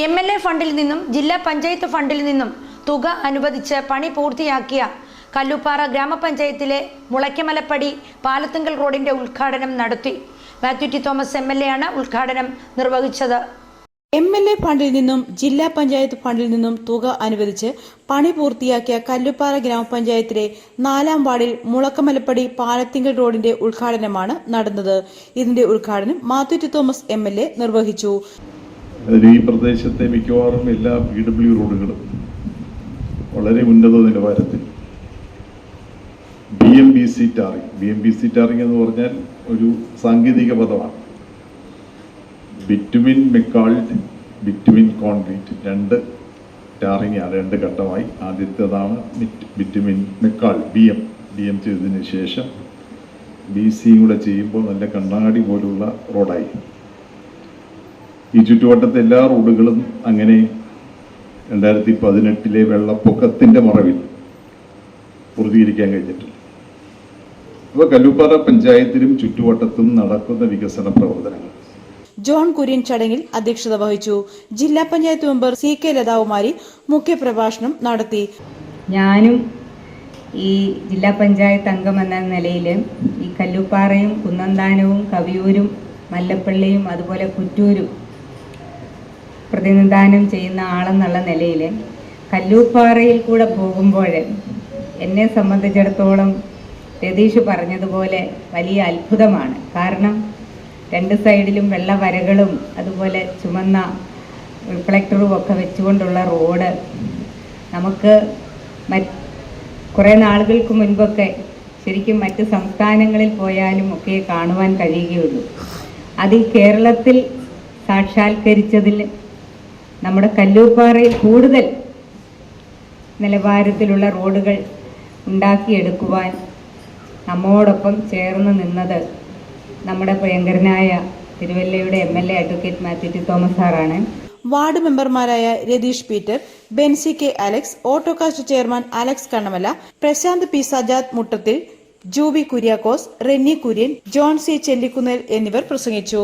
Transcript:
M L A ഫണ്ടിൽ നിന്നും ജില്ലാ പഞ്ചായത്ത് ഫണ്ടിൽ നിന്നും തുക അനുവദിച്ച് പണി പൂർത്തിയാക്കിയ കല്ലുപ്പാറ ഗ്രാമപഞ്ചായത്തിലെ മുളയ്ക്കമലപ്പടി പാലത്തുങ്കൽ റോഡിന്റെ ഉദ്ഘാടനം നടത്തി. Mathew T Thomas M L A ആണ് ഉദ്ഘാടനം നിർവഹിച്ചത്. എം എൽ എ ഫണ്ടിൽ നിന്നും ജില്ലാ പഞ്ചായത്ത് ഫണ്ടിൽ നിന്നും തുക അനുവദിച്ച് പണി പൂർത്തിയാക്കിയ കല്ലുപ്പാറ ഗ്രാമപഞ്ചായത്തിലെ നാലാം വാർഡിൽ മുളക്കമലപ്പടി പാലത്തിങ്കൽ റോഡിന്റെ ഉദ്ഘാടനമാണ് നടന്നത്. ഇതിന്റെ ഉദ്ഘാടനം മാത്യു ടി തോമസ് എം നിർവഹിച്ചു. അതിൽ ഈ പ്രദേശത്തെ മിക്കവാറും എല്ലാ പി ഡബ്ല്യു റോഡുകളും വളരെ ഉന്നത നിലവാരത്തിൽ B M B C tarring B M B C tarring എന്ന് പറഞ്ഞാൽ ഒരു സാങ്കേതിക പദമാണ്. ബിറ്റുമിൻ മെക്കാൾഡ് ബിറ്റുമിൻ കോൺക്രീറ്റ് രണ്ട് ടാറിംഗ് ആണ് രണ്ട് ഘട്ടമായി. ആദ്യത്തേതാണ് bitumen മെക്കാൾ B M B M ചെയ്തതിന് ശേഷം ബി സിയും കൂടെ ചെയ്യുമ്പോൾ നല്ല കണ്ണാടി പോലുള്ള റോഡായി. ഈ ചുറ്റുവട്ടത്തെ എല്ലാ റോഡുകളും അങ്ങനെ രണ്ടായിരത്തി പതിനെട്ടിലെ വെള്ളപ്പൊക്കത്തിന്റെ മറവിൽ പൂർത്തീകരിക്കാൻ കഴിഞ്ഞിട്ടില്ല അപ്പോൾ കല്ലുപ്പാറ പഞ്ചായത്തിലും ചുറ്റുവട്ടത്തും നടക്കുന്ന വികസന പ്രവർത്തനങ്ങൾ. ജോൺ കുര്യൻ ചടങ്ങിൽ അധ്യക്ഷത വഹിച്ചു. ജില്ലാ panchayat member C K Lathakumari മുഖ്യപ്രഭാഷണം നടത്തി. ഞാനും ഈ ജില്ലാ പഞ്ചായത്ത് അംഗം എന്ന നിലയിൽ ഈ കല്ലുപ്പാറയും കുന്നന്താനവും കവിയൂരും മല്ലപ്പള്ളിയും അതുപോലെ കുറ്റൂരും പ്രതിനിധാനം ചെയ്യുന്ന ആളെന്നുള്ള നിലയിൽ കല്ലൂപ്പാറയിൽ കൂടെ പോകുമ്പോൾ എന്നെ സംബന്ധിച്ചിടത്തോളം രതീഷ് പറഞ്ഞതുപോലെ വലിയ അത്ഭുതമാണ്. കാരണം രണ്ട് സൈഡിലും വെള്ളവരകളും അതുപോലെ ചുമന്ന റിഫ്ലക്ടറും ഒക്കെ വെച്ചുകൊണ്ടുള്ള റോഡ് നമുക്ക് കുറേ നാളുകൾക്ക് മുൻപൊക്കെ ശരിക്കും മറ്റ് സംസ്ഥാനങ്ങളിൽ പോയാലും ഒക്കെ കാണുവാൻ കഴിയുകയുള്ളൂ. അതിൽ കേരളത്തിൽ സാക്ഷാത്കരിച്ചതിൽ നമ്മുടെ കല്ലൂപ്പാറയിൽ കൂടുതൽ നിലവാരത്തിലുള്ള റോഡുകൾ ഉണ്ടാക്കിയെടുക്കുവാൻ നമ്മോടൊപ്പം ചേർന്ന് നിന്നത് നമ്മുടെ പ്രിയങ്കരനായ തിരുവല്ലയുടെ M L A advocate Mathew T Thomas സാറാണ്. വാർഡ് മെമ്പർമാരായ Ratheesh Peter Bency K Alex Autokast chairman Alex Kannamala Prasanth P Sajad Muttathil Juby Kuriakose Renny Kurian John C Chellikunnel എന്നിവർ പ്രസംഗിച്ചു.